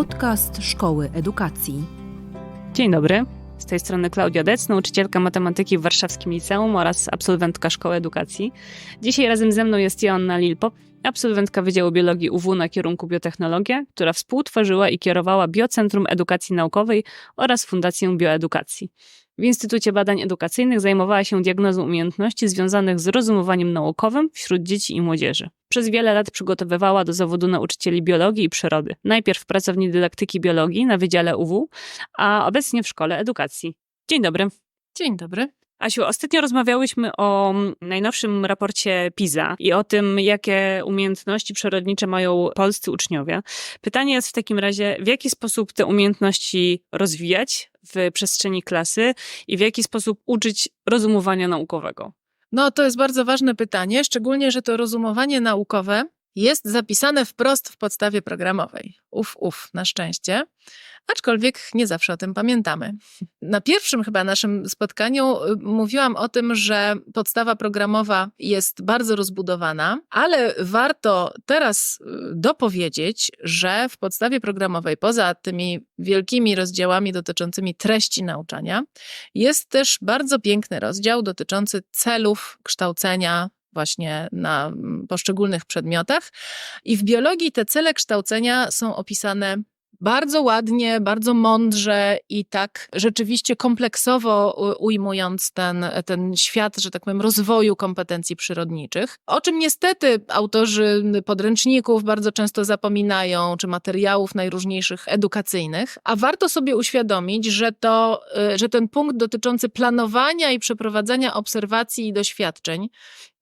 Podcast Szkoły Edukacji. Dzień dobry. Z tej strony Klaudia Dec, nauczycielka matematyki w Warszawskim Liceum oraz absolwentka Szkoły Edukacji. Dzisiaj razem ze mną jest Joanna Lilpop, absolwentka Wydziału Biologii UW na kierunku Biotechnologia, która współtworzyła i kierowała Biocentrum Edukacji Naukowej oraz Fundację Bioedukacji. W Instytucie Badań Edukacyjnych zajmowała się diagnozą umiejętności związanych z rozumowaniem naukowym wśród dzieci i młodzieży. Przez wiele lat przygotowywała do zawodu nauczycieli biologii i przyrody. Najpierw w pracowni dydaktyki biologii na Wydziale UW, a obecnie w Szkole Edukacji. Dzień dobry. Dzień dobry. Asiu, ostatnio rozmawiałyśmy o najnowszym raporcie PISA i o tym, jakie umiejętności przyrodnicze mają polscy uczniowie. Pytanie jest w takim razie, w jaki sposób te umiejętności rozwijać w przestrzeni klasy i w jaki sposób uczyć rozumowania naukowego? No, to jest bardzo ważne pytanie, szczególnie, że to rozumowanie naukowe jest zapisane wprost w podstawie programowej. Uf, uf, na szczęście. Aczkolwiek nie zawsze o tym pamiętamy. Na pierwszym chyba naszym spotkaniu y, mówiłam o tym, że podstawa programowa jest bardzo rozbudowana, ale warto teraz y, dopowiedzieć, że w podstawie programowej, poza tymi wielkimi rozdziałami dotyczącymi treści nauczania, jest też bardzo piękny rozdział dotyczący celów kształcenia właśnie na mm, poszczególnych przedmiotach. I w biologii te cele kształcenia są opisane bardzo ładnie, bardzo mądrze i tak rzeczywiście kompleksowo ujmując ten, ten świat, że tak powiem, rozwoju kompetencji przyrodniczych. O czym niestety autorzy podręczników bardzo często zapominają, czy materiałów najróżniejszych edukacyjnych, a warto sobie uświadomić, że, to, y, że ten punkt dotyczący planowania i przeprowadzania obserwacji i doświadczeń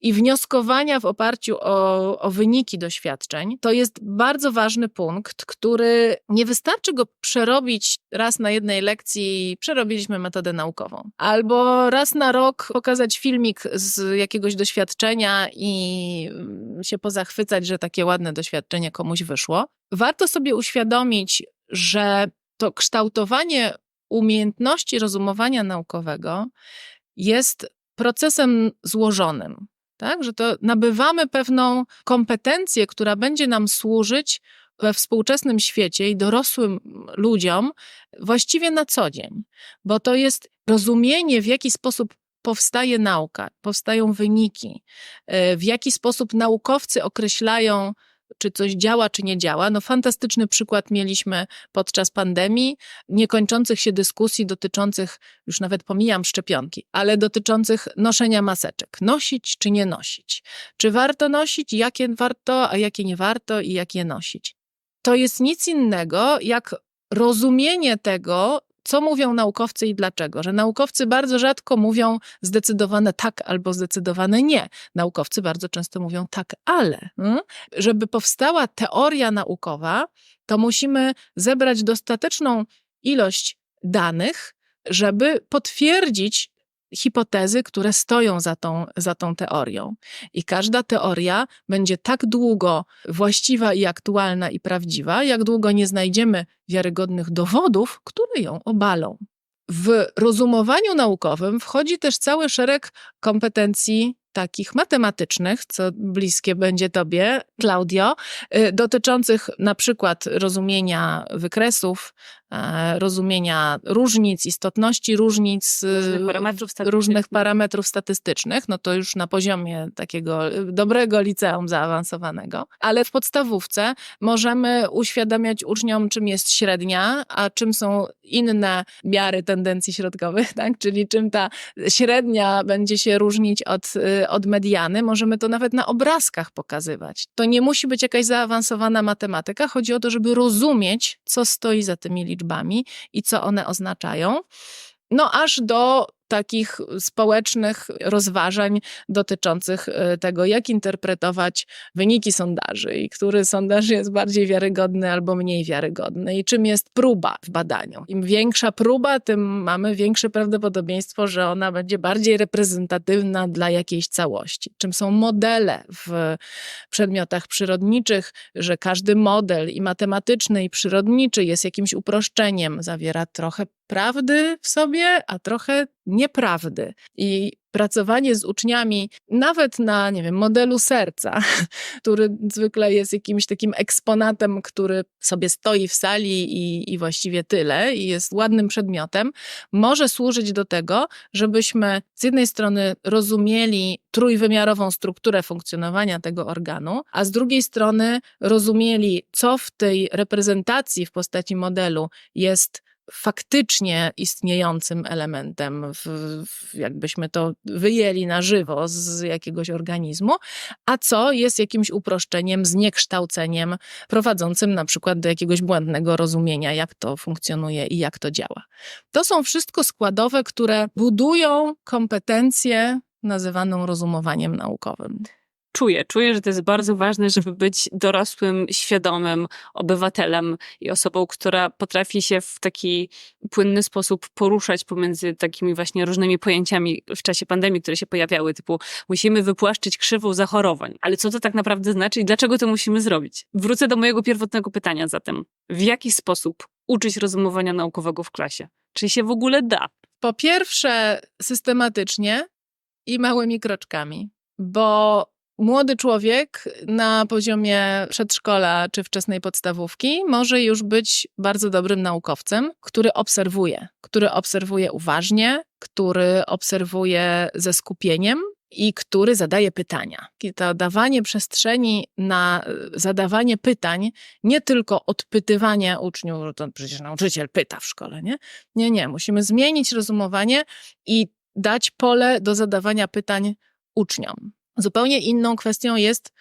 i wnioskowania w oparciu o, o, wyniki doświadczeń, to jest bardzo ważny punkt, który nie wystarczy go przerobić raz na jednej lekcji, przerobiliśmy metodę naukową, albo raz na rok pokazać filmik z jakiegoś doświadczenia i mm, się pozachwycać, że takie ładne doświadczenie komuś wyszło. Warto sobie uświadomić, że to kształtowanie umiejętności rozumowania naukowego jest procesem złożonym tak? Że to nabywamy pewną kompetencję, która będzie nam służyć we współczesnym świecie i dorosłym ludziom właściwie na co dzień, bo to jest rozumienie, w jaki sposób powstaje nauka, powstają wyniki, e, w jaki sposób naukowcy określają czy coś działa, czy nie działa. No, fantastyczny przykład mieliśmy podczas pandemii, niekończących się dyskusji dotyczących, już nawet pomijam szczepionki, ale dotyczących noszenia maseczek. Nosić czy nie nosić? Czy warto nosić, jakie warto, a jakie nie warto i jak je nosić? To jest nic innego jak rozumienie tego, co mówią naukowcy i dlaczego. Że naukowcy bardzo rzadko mówią zdecydowane tak albo zdecydowane nie. Naukowcy bardzo często mówią tak, ale. Hmm? Żeby powstała teoria naukowa, to musimy zebrać dostateczną ilość danych, żeby potwierdzić hipotezy, które stoją za tą, za tą teorią. I każda teoria będzie tak długo właściwa i aktualna i prawdziwa, jak długo nie znajdziemy wiarygodnych dowodów, które ją obalą. W rozumowaniu naukowym wchodzi też cały szereg kompetencji takich matematycznych, co bliskie będzie tobie, Claudio, y, dotyczących na przykład rozumienia wykresów, rozumienia różnic, istotności różnic, y, różnych parametrów statystycznych. różnych parametrów statystycznych, no to już na poziomie takiego y, dobrego liceum zaawansowanego, ale w podstawówce możemy uświadamiać uczniom, czym jest średnia, a czym są inne miary tendencji środkowych, tak? czyli czym ta średnia będzie się różnić od, od mediany, możemy to nawet na obrazkach pokazywać. To nie musi być jakaś zaawansowana matematyka, chodzi o to, żeby rozumieć, co stoi za tymi liczbami i co one oznaczają. No, aż do takich społecznych rozważań dotyczących e, tego, jak interpretować wyniki sondaży i który sondaż jest bardziej wiarygodny albo mniej wiarygodny i czym jest próba w badaniu. Im większa próba, tym mamy większe prawdopodobieństwo, że ona będzie bardziej reprezentatywna dla jakiejś całości. Czym są modele w przedmiotach przyrodniczych, że każdy model i matematyczny i przyrodniczy jest jakimś uproszczeniem, zawiera trochę prawdy w sobie, a trochę nieprawdy. I pracowanie z uczniami, nawet na, nie wiem, modelu serca, który zwykle jest jakimś takim eksponatem, który sobie stoi w sali i, i właściwie tyle, i jest ładnym przedmiotem, może służyć do tego, żebyśmy z jednej strony rozumieli trójwymiarową strukturę funkcjonowania tego organu, a z drugiej strony rozumieli, co w tej reprezentacji w postaci modelu jest faktycznie istniejącym elementem, w, w, jakbyśmy to wyjęli na żywo z jakiegoś organizmu, a co jest jakimś uproszczeniem, zniekształceniem, prowadzącym na przykład do jakiegoś błędnego rozumienia, jak to funkcjonuje i jak to działa. To są wszystko składowe, które budują kompetencję nazywaną rozumowaniem naukowym. Czuję, czuję, że to jest bardzo ważne, żeby być dorosłym, świadomym obywatelem i osobą, która potrafi się w taki płynny sposób poruszać pomiędzy takimi właśnie różnymi pojęciami w czasie pandemii, które się pojawiały, typu musimy wypłaszczyć krzywą zachorowań. Ale co to tak naprawdę znaczy i dlaczego to musimy zrobić? Wrócę do mojego pierwotnego pytania zatem. W jaki sposób uczyć rozumowania naukowego w klasie? Czy się w ogóle da? Po pierwsze, systematycznie i małymi kroczkami, bo młody człowiek na poziomie przedszkola czy wczesnej podstawówki może już być bardzo dobrym naukowcem, który obserwuje, który obserwuje uważnie, który obserwuje ze skupieniem. I który zadaje pytania. I to dawanie przestrzeni na y, zadawanie pytań, nie tylko odpytywanie uczniów, że to przecież nauczyciel pyta w szkole, nie? Nie, nie. Musimy zmienić rozumowanie i dać pole do zadawania pytań uczniom. Zupełnie inną kwestią jest,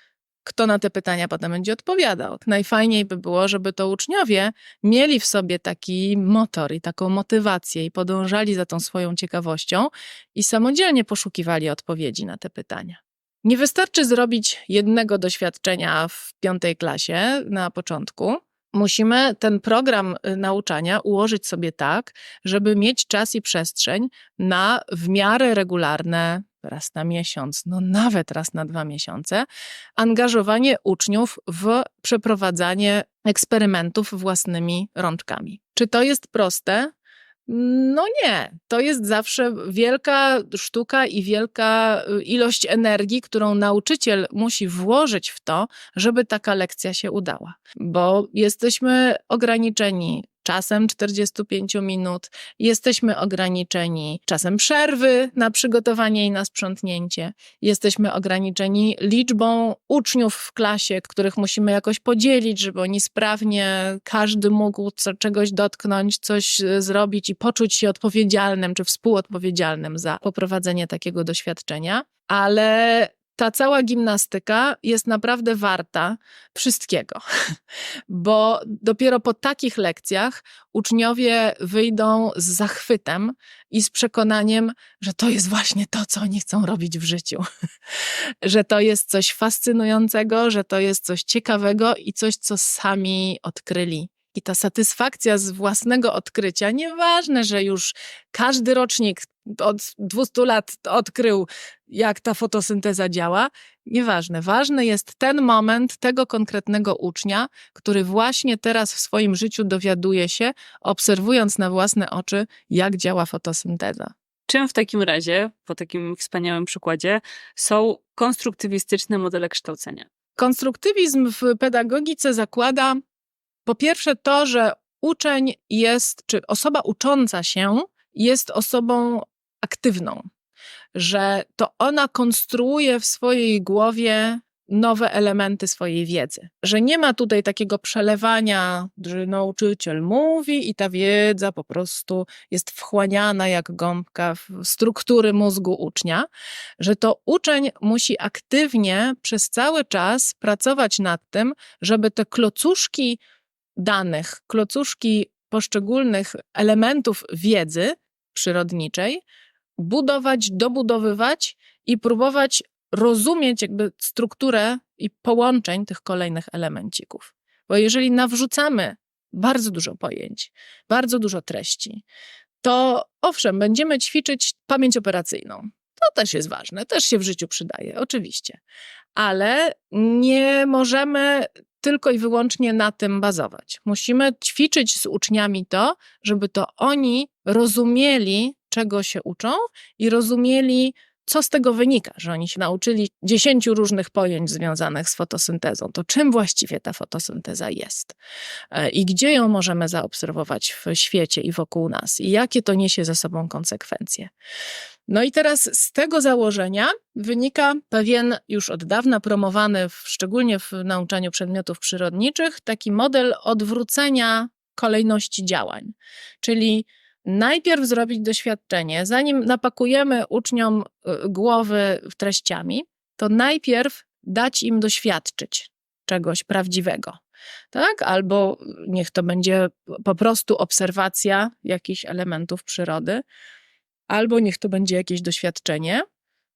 kto na te pytania potem będzie odpowiadał. Najfajniej by było, żeby to uczniowie mieli w sobie taki motor i taką motywację i podążali za tą swoją ciekawością i samodzielnie poszukiwali odpowiedzi na te pytania. Nie wystarczy zrobić jednego doświadczenia w piątej klasie na początku. Musimy ten program y, nauczania ułożyć sobie tak, żeby mieć czas i przestrzeń na w miarę regularne raz na miesiąc, no nawet raz na dwa miesiące, angażowanie uczniów w przeprowadzanie eksperymentów własnymi rączkami. Czy to jest proste? No nie, to jest zawsze wielka sztuka i wielka y, ilość energii, którą nauczyciel musi włożyć w to, żeby taka lekcja się udała, bo jesteśmy ograniczeni czasem 45 minut, jesteśmy ograniczeni czasem przerwy na przygotowanie i na sprzątnięcie, jesteśmy ograniczeni liczbą uczniów w klasie, których musimy jakoś podzielić, żeby oni sprawnie, każdy mógł co, czegoś dotknąć, coś e, zrobić i poczuć się odpowiedzialnym czy współodpowiedzialnym za poprowadzenie takiego doświadczenia. Ale ta cała gimnastyka jest naprawdę warta wszystkiego, bo dopiero po takich lekcjach uczniowie wyjdą z zachwytem i z przekonaniem, że to jest właśnie to, co oni chcą robić w życiu, że to jest coś fascynującego, że to jest coś ciekawego i coś, co sami odkryli. I ta satysfakcja z własnego odkrycia, nieważne, że już każdy rocznik od 200 lat odkrył, jak ta fotosynteza działa, nieważne. Ważny jest ten moment tego konkretnego ucznia, który właśnie teraz w swoim życiu dowiaduje się, obserwując na własne oczy, jak działa fotosynteza. Czym w takim razie, po takim wspaniałym przykładzie, są konstruktywistyczne modele kształcenia? Konstruktywizm w pedagogice zakłada po pierwsze to, że uczeń jest, czy osoba ucząca się jest osobą aktywną, że to ona konstruuje w swojej głowie nowe elementy swojej wiedzy. Że nie ma tutaj takiego przelewania, że nauczyciel mówi i ta wiedza po prostu jest wchłaniana jak gąbka w struktury mózgu ucznia, że to uczeń musi aktywnie przez cały czas pracować nad tym, żeby te klocuszki danych, klocuszki poszczególnych elementów wiedzy przyrodniczej budować, dobudowywać i próbować rozumieć jakby strukturę i połączeń tych kolejnych elemencików. Bo jeżeli nawrzucamy bardzo dużo pojęć, bardzo dużo treści, to owszem, będziemy ćwiczyć pamięć operacyjną. To też jest ważne, też się w życiu przydaje, oczywiście. Ale nie możemy tylko i wyłącznie na tym bazować. Musimy ćwiczyć z uczniami to, żeby to oni rozumieli, czego się uczą i rozumieli, co z tego wynika, że oni się nauczyli dziesięciu różnych pojęć związanych z fotosyntezą. To czym właściwie ta fotosynteza jest E, i gdzie ją możemy zaobserwować w świecie i wokół nas i jakie to niesie ze sobą konsekwencje. No i teraz z tego założenia wynika pewien już od dawna promowany, w, szczególnie w nauczaniu przedmiotów przyrodniczych, taki model odwrócenia kolejności działań. Czyli najpierw zrobić doświadczenie, zanim napakujemy uczniom y, głowy treściami, to najpierw dać im doświadczyć czegoś prawdziwego. Tak? Albo niech to będzie po prostu obserwacja jakichś elementów przyrody, albo niech to będzie jakieś doświadczenie.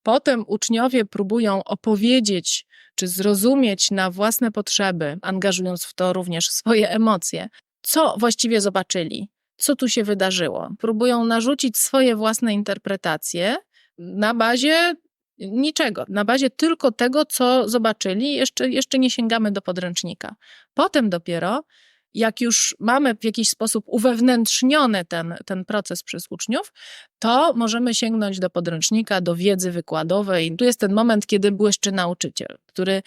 Potem uczniowie próbują opowiedzieć czy zrozumieć na własne potrzeby, angażując w to również swoje emocje, co właściwie zobaczyli, co tu się wydarzyło. Próbują narzucić swoje własne interpretacje na bazie niczego, na bazie tylko tego, co zobaczyli, jeszcze, jeszcze nie sięgamy do podręcznika. Potem dopiero, jak już mamy w jakiś sposób uwewnętrzniony ten, ten proces przez uczniów, to możemy sięgnąć do podręcznika, do wiedzy wykładowej. Tu jest ten moment, kiedy błyszczy nauczyciel, który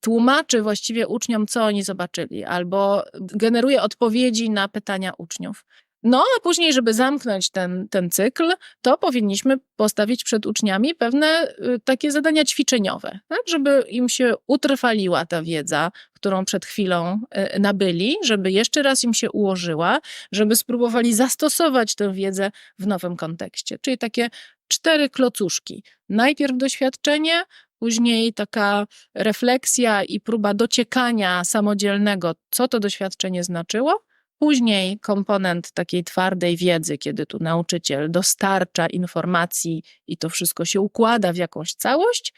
tłumaczy właściwie uczniom, co oni zobaczyli, albo generuje odpowiedzi na pytania uczniów. No, a później, żeby zamknąć ten, ten cykl, to powinniśmy postawić przed uczniami pewne y, takie zadania ćwiczeniowe, tak? żeby im się utrwaliła ta wiedza, którą przed chwilą y, nabyli, żeby jeszcze raz im się ułożyła, żeby spróbowali zastosować tę wiedzę w nowym kontekście. Czyli takie cztery klocuszki. Najpierw doświadczenie, później taka refleksja i próba dociekania samodzielnego, co to doświadczenie znaczyło, Później komponent takiej twardej wiedzy, kiedy tu nauczyciel dostarcza informacji i to wszystko się układa w jakąś całość.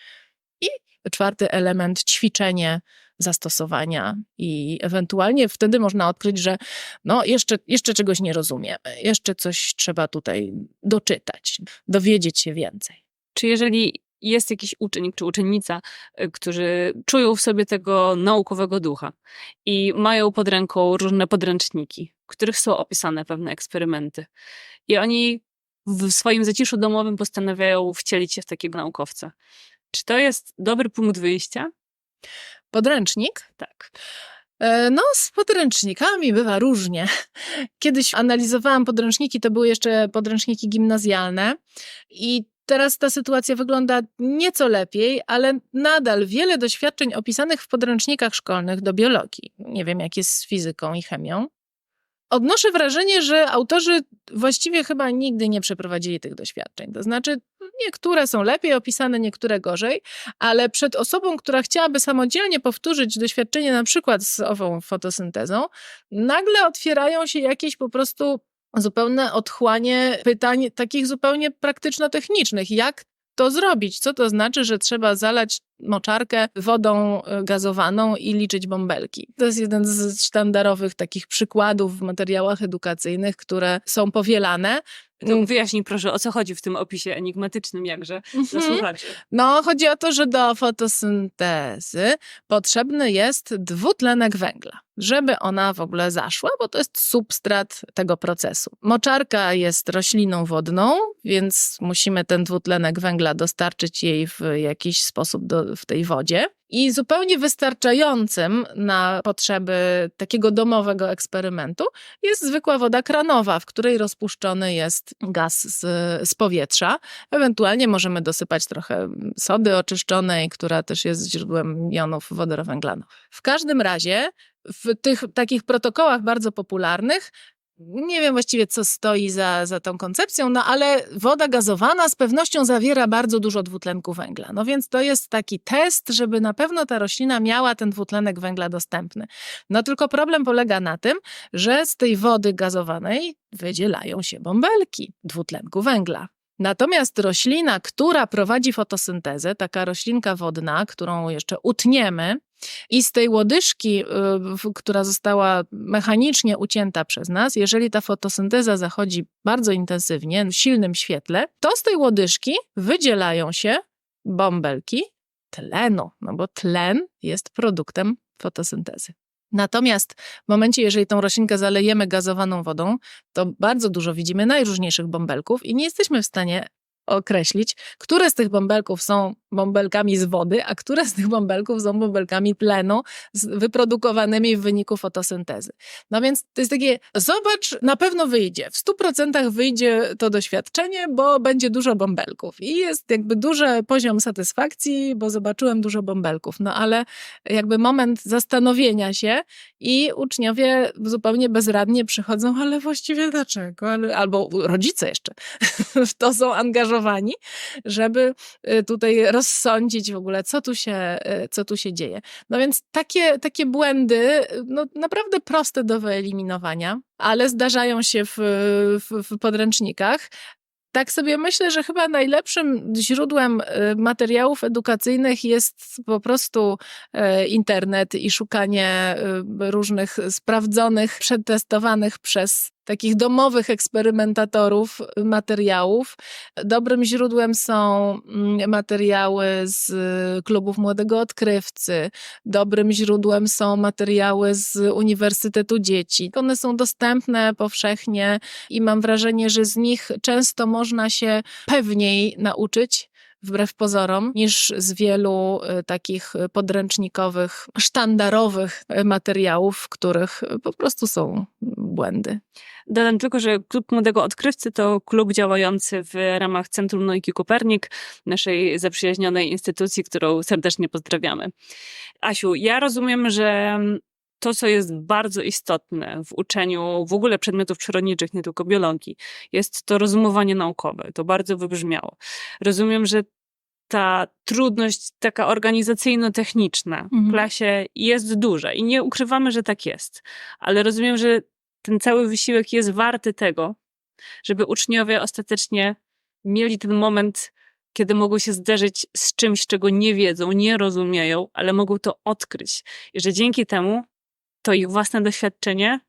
I czwarty element ćwiczenie zastosowania i ewentualnie wtedy można odkryć, że no jeszcze, jeszcze czegoś nie rozumiemy, jeszcze coś trzeba tutaj doczytać, dowiedzieć się więcej. Czy jeżeli jest jakiś uczeń czy uczennica, y, którzy czują w sobie tego naukowego ducha i mają pod ręką różne podręczniki, w których są opisane pewne eksperymenty. I oni w swoim zaciszu domowym postanawiają wcielić się w takiego naukowca. Czy to jest dobry punkt wyjścia? Podręcznik? Tak. E, no, z podręcznikami bywa różnie. Kiedyś analizowałam podręczniki, to były jeszcze podręczniki gimnazjalne i Teraz ta sytuacja wygląda nieco lepiej, ale nadal wiele doświadczeń opisanych w podręcznikach szkolnych do biologii, nie wiem jak jest z fizyką i chemią, odnoszę wrażenie, że autorzy właściwie chyba nigdy nie przeprowadzili tych doświadczeń. To znaczy, niektóre są lepiej opisane, niektóre gorzej, ale przed osobą, która chciałaby samodzielnie powtórzyć doświadczenie na przykład z ową fotosyntezą, nagle otwierają się jakieś po prostu zupełne odchłanie pytań takich zupełnie praktyczno-technicznych. Jak to zrobić? Co to znaczy, że trzeba zalać moczarkę wodą e, gazowaną i liczyć bąbelki? To jest jeden z sztandarowych takich przykładów w materiałach edukacyjnych, które są powielane. To wyjaśnij proszę, o co chodzi w tym opisie enigmatycznym jakże dla Mhm. słuchaczy. No, chodzi o to, że do fotosyntezy potrzebny jest dwutlenek węgla, żeby ona w ogóle zaszła, bo to jest substrat tego procesu. Moczarka jest rośliną wodną, więc musimy ten dwutlenek węgla dostarczyć jej w jakiś sposób do, w tej wodzie. I zupełnie wystarczającym na potrzeby takiego domowego eksperymentu jest zwykła woda kranowa, w której rozpuszczony jest gaz z, z powietrza. Ewentualnie możemy dosypać trochę sody oczyszczonej, która też jest źródłem jonów wodorowęglanu. W każdym razie w tych takich protokołach bardzo popularnych nie wiem właściwie, co stoi za, za tą koncepcją, no ale woda gazowana z pewnością zawiera bardzo dużo dwutlenku węgla. No więc to jest taki test, żeby na pewno ta roślina miała ten dwutlenek węgla dostępny. No tylko problem polega na tym, że z tej wody gazowanej wydzielają się bąbelki dwutlenku węgla. Natomiast roślina, która prowadzi fotosyntezę, taka roślinka wodna, którą jeszcze utniemy, i z tej łodyżki, y, która została mechanicznie ucięta przez nas, jeżeli ta fotosynteza zachodzi bardzo intensywnie, w silnym świetle, to z tej łodyżki wydzielają się bąbelki tlenu, no bo tlen jest produktem fotosyntezy. Natomiast w momencie, jeżeli tą roślinkę zalejemy gazowaną wodą, to bardzo dużo widzimy najróżniejszych bąbelków i nie jesteśmy w stanie określić, które z tych bąbelków są bąbelkami z wody, a które z tych bąbelków są bąbelkami tlenu wyprodukowanymi w wyniku fotosyntezy. No więc to jest takie, zobacz, na pewno wyjdzie. W 100% wyjdzie to doświadczenie, bo będzie dużo bąbelków. I jest jakby duży poziom satysfakcji, bo zobaczyłem dużo bąbelków. No ale jakby moment zastanowienia się i uczniowie zupełnie bezradnie przychodzą, ale właściwie dlaczego? Albo rodzice jeszcze w to są angażowani, żeby y, tutaj rozsądzić w ogóle, co tu się, y, co tu się dzieje. No więc takie, takie błędy, no naprawdę proste do wyeliminowania, ale zdarzają się w, w, w podręcznikach. Tak sobie myślę, że chyba najlepszym źródłem y, materiałów edukacyjnych jest po prostu y, internet i szukanie różnych sprawdzonych, przetestowanych przez takich domowych eksperymentatorów materiałów. Dobrym źródłem są mm, materiały z y, klubów Młodego Odkrywcy, dobrym źródłem są materiały z Uniwersytetu Dzieci. One są dostępne powszechnie i mam wrażenie, że z nich często można się pewniej nauczyć. Wbrew pozorom, niż z wielu y, takich y, podręcznikowych, sztandarowych y, materiałów, w których po prostu są błędy. Dodam tylko, że Klub Młodego Odkrywcy to klub działający w ramach Centrum Nauki Kopernik, naszej zaprzyjaźnionej instytucji, którą serdecznie pozdrawiamy. Asiu, ja rozumiem, że to, co jest bardzo istotne w uczeniu w ogóle przedmiotów przyrodniczych, nie tylko biologii, jest to rozumowanie naukowe. To bardzo wybrzmiało. Rozumiem, że ta trudność taka organizacyjno-techniczna w Mhm. klasie jest duża i nie ukrywamy, że tak jest. Ale rozumiem, że ten cały wysiłek jest warty tego, żeby uczniowie ostatecznie mieli ten moment, kiedy mogą się zderzyć z czymś, czego nie wiedzą, nie rozumieją, ale mogą to odkryć. I że dzięki temu to ich własne doświadczenie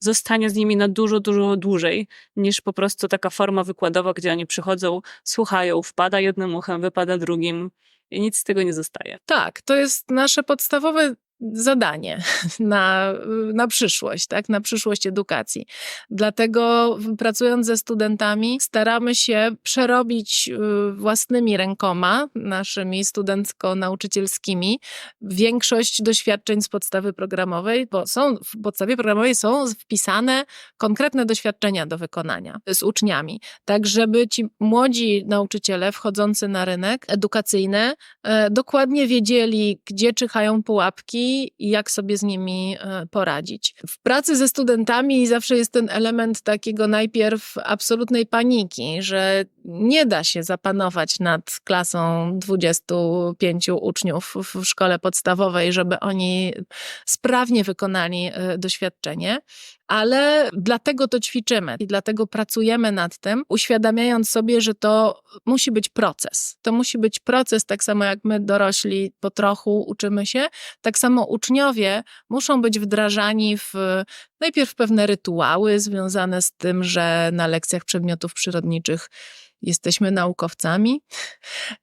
zostanie z nimi na dużo, dużo dłużej niż po prostu taka forma wykładowa, gdzie oni przychodzą, słuchają, wpada jednym uchem, wypada drugim i nic z tego nie zostaje. Tak, to jest nasze podstawowe zadanie na, na przyszłość, tak? na przyszłość edukacji. Dlatego pracując ze studentami staramy się przerobić y, własnymi rękoma, naszymi studencko-nauczycielskimi, większość doświadczeń z podstawy programowej, bo są, w podstawie programowej są wpisane konkretne doświadczenia do wykonania z uczniami, tak żeby ci młodzi nauczyciele wchodzący na rynek edukacyjny e, dokładnie wiedzieli, gdzie czyhają pułapki i jak sobie z nimi e, poradzić. W pracy ze studentami zawsze jest ten element takiego najpierw absolutnej paniki, że nie da się zapanować nad klasą 25 uczniów w- szkole podstawowej, żeby oni sprawnie wykonali e, doświadczenie, ale dlatego to ćwiczymy i dlatego pracujemy nad tym, uświadamiając sobie, że to musi być proces. To musi być proces, tak samo jak my dorośli po trochu uczymy się, tak samo uczniowie muszą być wdrażani w najpierw pewne rytuały związane z tym, że na lekcjach przedmiotów przyrodniczych jesteśmy naukowcami,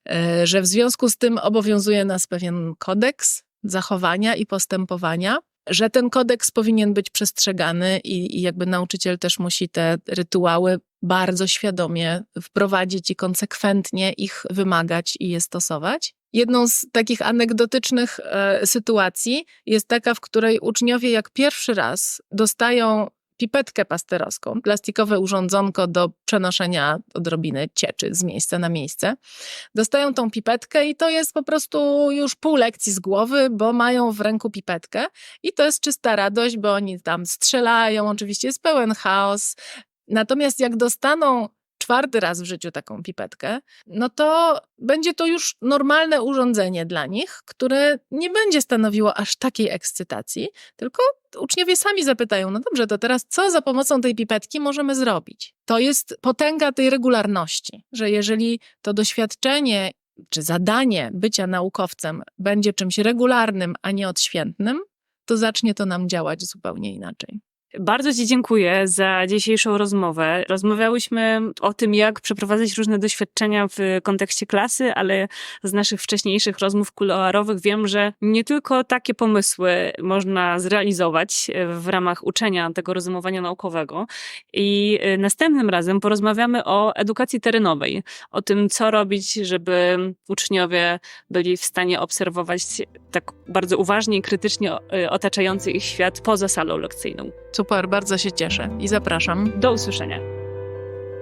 e, że w związku z tym obowiązuje nas pewien kodeks zachowania i postępowania, że ten kodeks powinien być przestrzegany i, i jakby nauczyciel też musi te rytuały bardzo świadomie wprowadzić i konsekwentnie ich wymagać i je stosować. Jedną z takich anegdotycznych e, sytuacji jest taka, w której uczniowie jak pierwszy raz dostają pipetkę pasterowską, plastikowe urządzonko do przenoszenia odrobiny cieczy z miejsca na miejsce. Dostają tą pipetkę i to jest po prostu już pół lekcji z głowy, bo mają w ręku pipetkę i to jest czysta radość, bo oni tam strzelają, oczywiście jest pełen chaos. Natomiast jak dostaną czwarty raz w życiu taką pipetkę, no to będzie to już normalne urządzenie dla nich, które nie będzie stanowiło aż takiej ekscytacji, tylko uczniowie sami zapytają, no dobrze, to teraz co za pomocą tej pipetki możemy zrobić? To jest potęga tej regularności, że jeżeli to doświadczenie czy zadanie bycia naukowcem będzie czymś regularnym, a nie odświętnym, to zacznie to nam działać zupełnie inaczej. Bardzo Ci dziękuję za dzisiejszą rozmowę. Rozmawiałyśmy o tym, jak przeprowadzać różne doświadczenia w kontekście klasy, ale z naszych wcześniejszych rozmów kuluarowych wiem, że nie tylko takie pomysły można zrealizować w ramach uczenia tego rozumowania naukowego. I y, następnym razem porozmawiamy o edukacji terenowej, o tym, co robić, żeby uczniowie byli w stanie obserwować tak bardzo uważnie i krytycznie y, otaczający ich świat poza salą lekcyjną. Super, bardzo się cieszę i zapraszam. Do usłyszenia.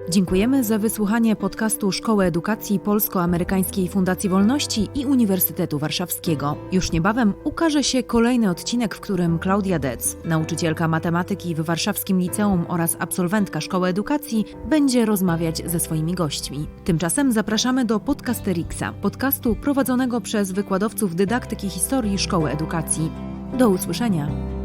Dziękujemy za wysłuchanie podcastu Szkoły Edukacji Polsko-Amerykańskiej Fundacji Wolności i Uniwersytetu Warszawskiego. Już niebawem ukaże się kolejny odcinek, w którym Klaudia Dec, nauczycielka matematyki w Warszawskim Liceum oraz absolwentka Szkoły Edukacji, będzie rozmawiać ze swoimi gośćmi. Tymczasem zapraszamy do Podcasterixa, podcastu prowadzonego przez wykładowców dydaktyki historii Szkoły Edukacji. Do usłyszenia!